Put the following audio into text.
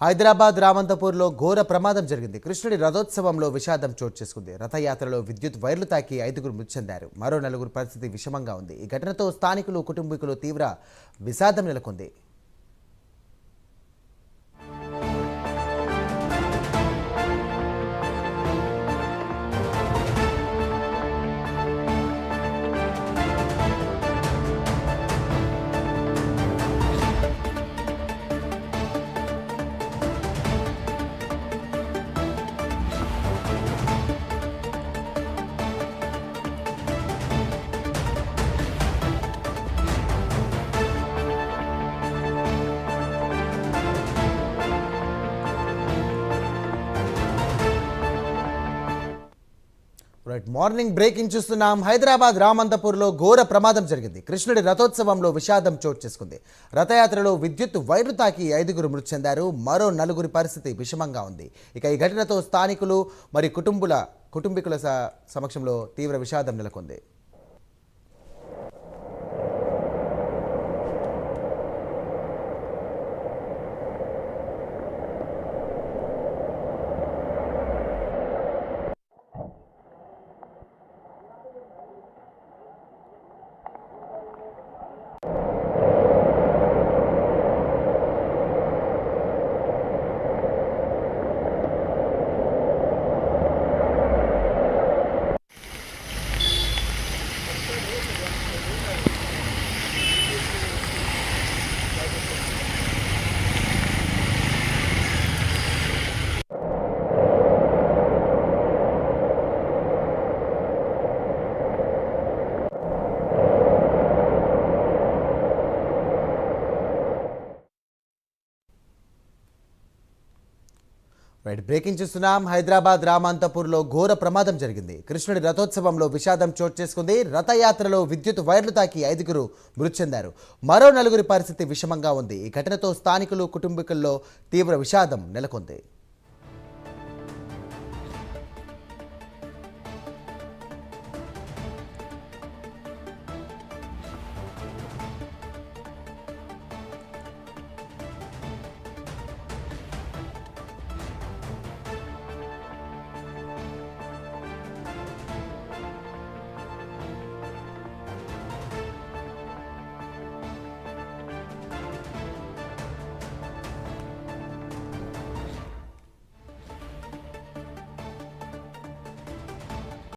హైదరాబాద్ రామంతపూర్లో ఘోర ప్రమాదం జరిగింది. కృష్ణుడి రథోత్సవంలో విషాదం చోటు చేసుకుంది. రథయాత్రలో విద్యుత్ వైర్లు తాకి ఐదుగురు మృతి చెందారు మరో నలుగురు పరిస్థితి విషమంగా ఉంది. ఈ ఘటనతో స్థానికులు కుటుంబీకులు తీవ్ర విషాదం నెలకొంది. రైట్ మార్నింగ్ బ్రేకింగ్ చూస్తున్నాం. హైదరాబాద్ రామంతపూర్లో ఘోర ప్రమాదం జరిగింది. కృష్ణుడి రథోత్సవంలో విషాదం చోటు చేసుకుంది. రథయాత్రలో విద్యుత్ వైరు తాకి ఐదుగురు మృతి చెందారు. మరో నలుగురి పరిస్థితి విషమంగా ఉంది. ఇక ఈ ఘటనతో స్థానికులు మరి కుటుంబుల కుటుంబీకుల సమక్షంలో తీవ్ర విషాదం నెలకొంది. రైట్ బ్రేకింగ్ చూస్తున్నాం. హైదరాబాద్ రామాంతపూర్లో ఘోర ప్రమాదం జరిగింది. కృష్ణుడి రథోత్సవంలో విషాదం చోటు చేసుకుంది. రథయాత్రలో విద్యుత్ వైర్లు తాకి ఐదుగురు మృతి చెందారు. మరో నలుగురి పరిస్థితి విషమంగా ఉంది. ఈ ఘటనతో స్థానికులు కుటుంబీకుల్లో తీవ్ర విషాదం నెలకొంది.